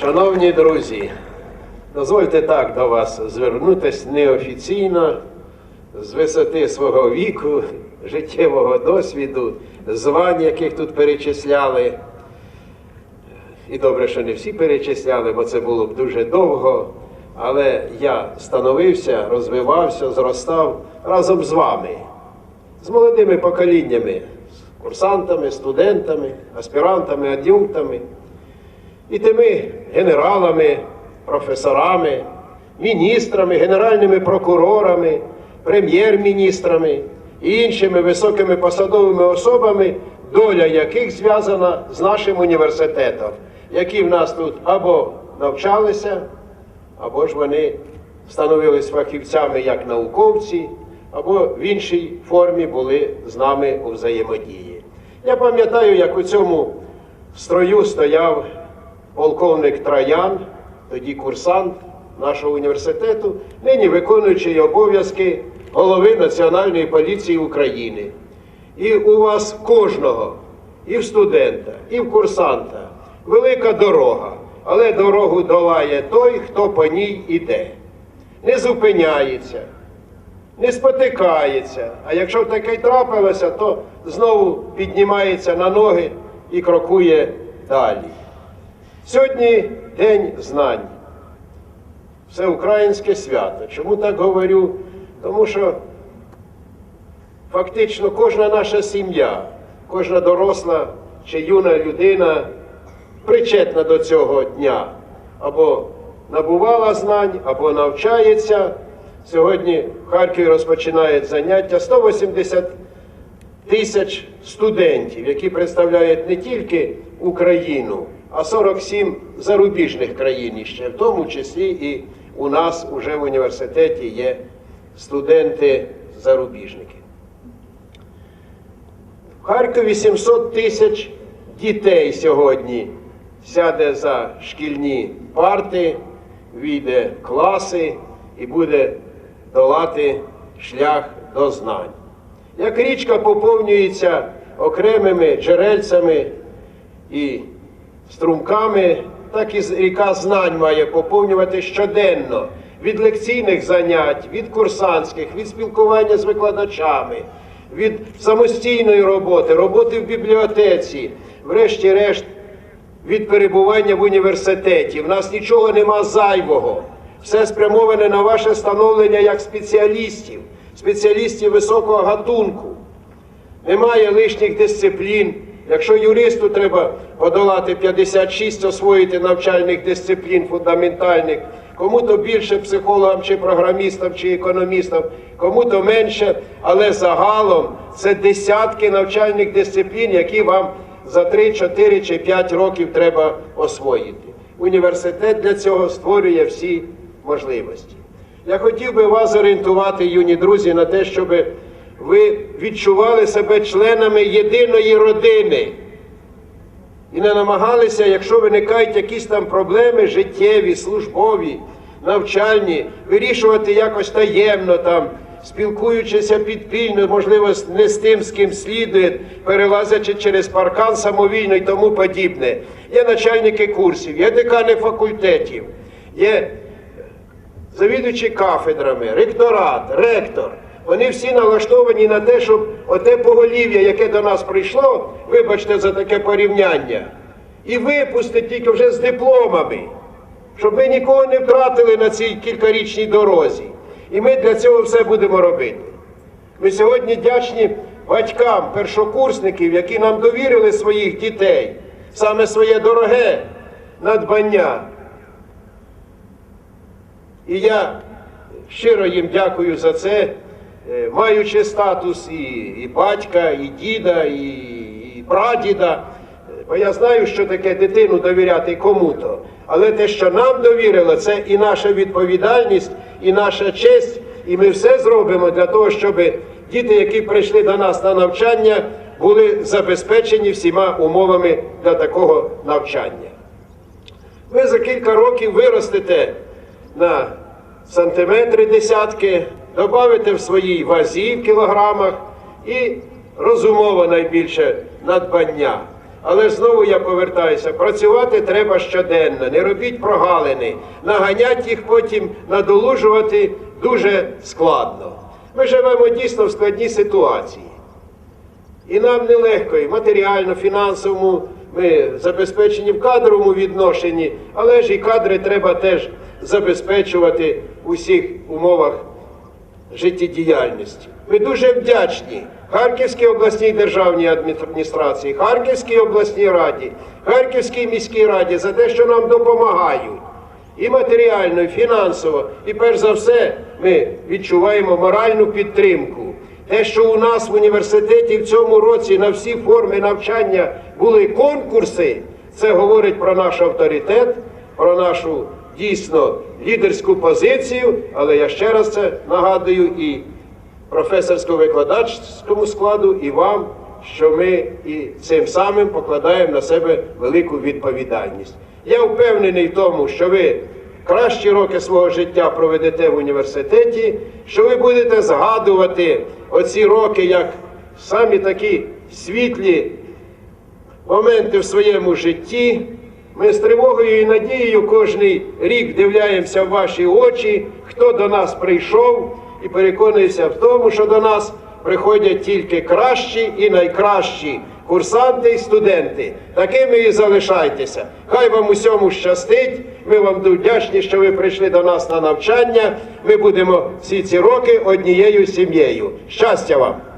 Шановні друзі, дозвольте так до вас звернутися неофіційно, з висоти свого віку, життєвого досвіду, звань, яких тут перечисляли. І добре, що не всі перечисляли, бо це було б дуже довго. Але я становився, розвивався, зростав разом з вами, з молодими поколіннями, з курсантами, студентами, аспірантами, ад'юнктами і тими генералами, професорами, міністрами, генеральними прокурорами, прем'єр-міністрами і іншими високими посадовими особами, доля яких зв'язана з нашим університетом, які в нас тут або навчалися, або ж вони становились фахівцями як науковці, або в іншій формі були з нами у взаємодії. Я пам'ятаю, як у цьому строю стояв полковник Троян, тоді курсант нашого університету, нині виконуючий обов'язки голови Національної поліції України. І у вас кожного, і в студента, і в курсанта, велика дорога, але дорогу долає той, хто по ній іде. Не зупиняється, не спотикається. А якщо таке трапилося, то знову піднімається на ноги і крокує далі. Сьогодні День знань. Всеукраїнське свято. Чому так говорю? Тому що фактично кожна наша сім'я, кожна доросла чи юна людина причетна до цього дня. Або набувала знань, або навчається. Сьогодні в Харкові розпочинають заняття 180 тисяч студентів, які представляють не тільки Україну, а 47 зарубіжних країн ще, в тому числі і у нас уже в університеті є студенти-зарубіжники. В Харкові 700 тисяч дітей сьогодні сяде за шкільні парти, війде класи і буде долати шлях до знань. Як річка поповнюється окремими джерельцями і струмками, так і ріка знань має поповнювати щоденно від лекційних занять, від курсантських, від спілкування з викладачами, від самостійної роботи, роботи в бібліотеці, врешті-решт, від перебування в університеті. В нас нічого нема зайвого. Все спрямоване на ваше становлення як спеціалістів, спеціалістів високого гатунку. Немає лишніх дисциплін. Якщо юристу треба подолати 56, освоїти навчальних дисциплін фундаментальних, кому-то більше психологам, чи програмістам, чи економістам, кому-то менше, але загалом це десятки навчальних дисциплін, які вам за 3, 4 чи 5 років треба освоїти. Університет для цього створює всі можливості. Я хотів би вас орієнтувати, юні друзі, на те, щоб ви відчували себе членами єдиної родини і не намагалися, якщо виникають якісь там проблеми життєві, службові, навчальні, вирішувати якось таємно там, спілкуючися підпільно, можливо, не з тим, з ким слідує, перелазячи через паркан самовільно і тому подібне. Є начальники курсів, є декани факультетів, є завідуючі кафедрами, ректорат, ректор. Вони всі налаштовані на те, щоб оте поголів'я, яке до нас прийшло, вибачте за таке порівняння, і випустити тільки вже з дипломами, щоб ми нікого не втратили на цій кількарічній дорозі. І ми для цього все будемо робити. Ми сьогодні вдячні батькам першокурсників, які нам довірили своїх дітей, саме своє дороге надбання. І я щиро їм дякую за це, маючи статус і, і батька, і діда, і, і прадіда. Е, Бо я знаю, що таке дитину довіряти кому-то. Але те, що нам довірило, це і наша відповідальність, і наша честь. І ми все зробимо для того, щоб діти, які прийшли до нас на навчання, були забезпечені всіма умовами для такого навчання. Ви за кілька років виростете на сантиметри десятки, додавите в своїй вазі в кілограмах і розумово найбільше надбання. Але знову я повертаюся, працювати треба щоденно, не робіть прогалини, наганять їх потім, надолужувати дуже складно. Ми живемо дійсно в складній ситуації. І нам нелегко і матеріально, фінансовому, ми забезпечені в кадровому відношенні, але ж і кадри треба теж забезпечувати у всіх умовах життєдіяльності. Ми дуже вдячні Харківській обласній державній адміністрації, Харківській обласній раді, Харківській міській раді за те, що нам допомагають. І матеріально, і фінансово, і перш за все, ми відчуваємо моральну підтримку. Те, що у нас в університеті в цьому році на всі форми навчання були конкурси, це говорить про наш авторитет, про нашу дійсно лідерську позицію. Але я ще раз це нагадую і професорсько-викладацькому складу, і вам, що ми і цим самим покладаємо на себе велику відповідальність. Я впевнений в тому, що ви кращі роки свого життя проведете в університеті, що ви будете згадувати оці роки як самі такі світлі моменти в своєму житті. Ми з тривогою і надією кожний рік дивляємося в ваші очі, хто до нас прийшов, і переконуюся в тому, що до нас приходять тільки кращі і найкращі курсанти і студенти. Такими і залишайтеся. Хай вам усьому щастить. Ми вам вдячні, що ви прийшли до нас на навчання. Ми будемо всі ці роки однією сім'єю. Щастя вам!